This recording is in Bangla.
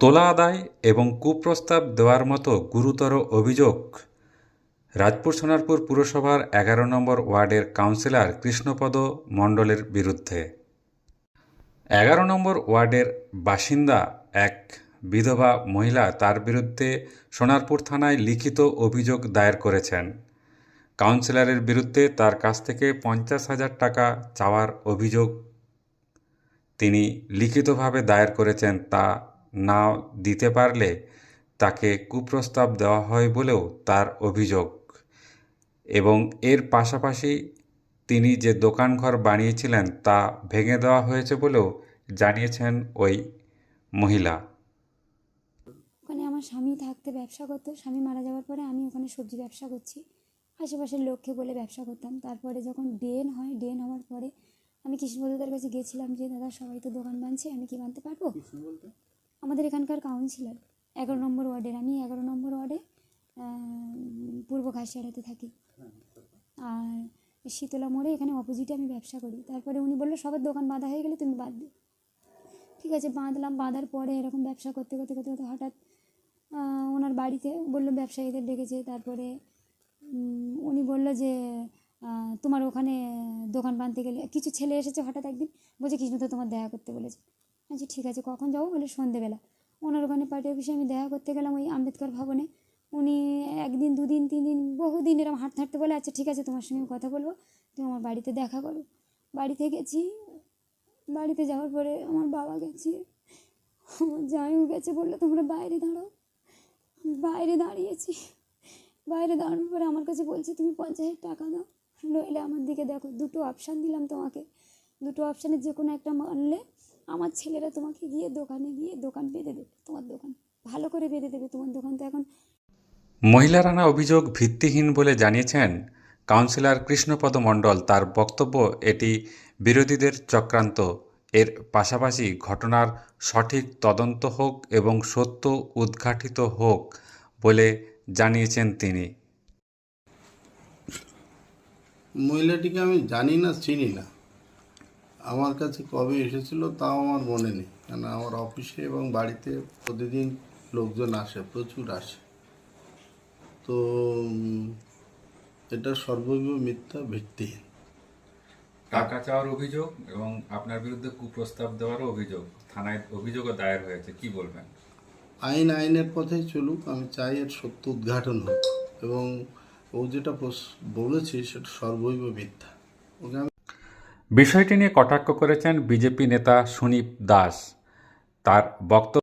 তোলা আদায় এবং কুপ্রস্তাব দেওয়ার মতো গুরুতর অভিযোগ রাজপুর সোনারপুর পুরসভার এগারো নম্বর ওয়ার্ডের কাউন্সিলর কৃষ্ণপদ মণ্ডলের বিরুদ্ধে। এগারো নম্বর ওয়ার্ডের বাসিন্দা এক বিধবা মহিলা তার বিরুদ্ধে সোনারপুর থানায় লিখিত অভিযোগ দায়ের করেছেন। কাউন্সিলরের বিরুদ্ধে তার কাছ থেকে পঞ্চাশ হাজার টাকা চাওয়ার অভিযোগ তিনি লিখিতভাবে দায়ের করেছেন তা না দিতে পারলে তাকে কুপ্রস্তাব দেওয়া হয় বলেও তার অভিযোগ। এবং এর পাশাপাশি তিনি যে দোকানঘর বানিয়েছিলেন তা ভেঙে দেওয়া হয়েছে বলেও জানিয়েছেন ওই মহিলা। ওখানে আমার স্বামী থাকতে ব্যবসা করতো স্বামী মারা যাওয়ার পরে আমি ওখানে সবজি ব্যবসা করছি। আশেপাশের লোককে বলে ব্যবসা করতাম। তারপরে যখন ডেন হয় ডেন হওয়ার পরে আমি কৃষ্ণবন্ধুদের কাছে গেছিলাম যে দাদা সবাই তো দোকান বানছে আমি কি বানতে পারব? আমাদের এখানকার কাউন্সিলর এগারো নম্বর ওয়ার্ডের, আমি এগারো নম্বর ওয়ার্ডে পূর্ব ঘাসিয়াড়াতে থাকি। আর শীতলা মোড়ে এখানে অপোজিটে আমি ব্যবসা করি। তারপরে উনি বলল, সবার দোকান বাঁধা হয়ে গেলে তুমি দিও ঠিক আছে, বাঁধলাম, বাঁধার পরে এরকম ব্যবসা করতে করতে করতে করতে হঠাৎ ওনার বাড়িতে বলল, ব্যবসায়ীদের ডেকেছে। তারপরে উনি বলল যে তোমার ওখানে দোকান বাঁধতে গেলে, কিছু ছেলে এসেছে হঠাৎ একদিন, বলছে, কৃষ্ণ তো তোমার দেখা করতে বলেছে। আচ্ছা ঠিক আছে, কখন যাব? বলে সন্ধেবেলা। ওনার ওখানে পার্টি অফিসে আমি দেখা করতে গেলাম ওই আম্বেদকর ভবনে। উনি একদিন, দুদিন তিন দিন বহুদিন এরকম হাঁটতে হাঁটতে বলে আচ্ছা ঠিক আছে, তোমার সঙ্গে কথা বলব, তুমি আমার বাড়িতে দেখা করো। বাড়িতে গেছি। বাড়িতে যাওয়ার পরে আমার বাবা গেছে। আমার জামাইও গেছে, বলল, তোমরা বাইরে দাঁড়াও। বাইরে দাঁড়িয়েছি। বাইরে দাঁড়ানোর পরে আমার কাছে বলছে, তুমি পঞ্চাশ টাকা দাও। নইলে আমার দিকে দেখো, দুটো অপশান দিলাম তোমাকে। দুটো অপশানের যে কোনো একটা মানলে আমার ছেলেরা তোমাকে গিয়ে দোকানে গিয়ে দোকান বেঁধে দেবে তোমার দোকান। ভালো করে বেঁধে দেবে তোমার দোকান তো এখন মহিলার আনা অভিযোগ ভিত্তিহীন বলে জানিয়েছেন কাউন্সিলর কৃষ্ণপদ মণ্ডল। তার বক্তব্য এটি বিরোধীদের চক্রান্ত। এর পাশাপাশি ঘটনার সঠিক তদন্ত হোক এবং সত্য উদ্ঘাটিত হোক বলে জানিয়েছেন তিনি। মহিলাটিকে আমি জানি না চিনি না। আমার কাছে কবে এসেছিল তাও আমার মনে নেই। কেন আমার অফিসে এবং বাড়িতে প্রতিদিন লোকজন আসে প্রচুর আসে। তো এটা সর্বৈব মিথ্যা ভিত্তিহীন টাকা চাওয়ার অভিযোগ এবং আপনার বিরুদ্ধে কুপ্রস্তাব দেওয়ারও অভিযোগ থানায় অভিযোগও দায়ের হয়েছে কি বলবেন? আইন আইনের পথেই চলুক আমি চাই এর সত্য উদ্ঘাটন হোক। এবং ও যেটা বলেছে সেটা সর্বৈব মিথ্যা। ওকে আমি বিষয়টি নিয়ে কটাক্ষ করেছেন বিজেপি নেতা সুনীপ দাস। তার বক্তব্য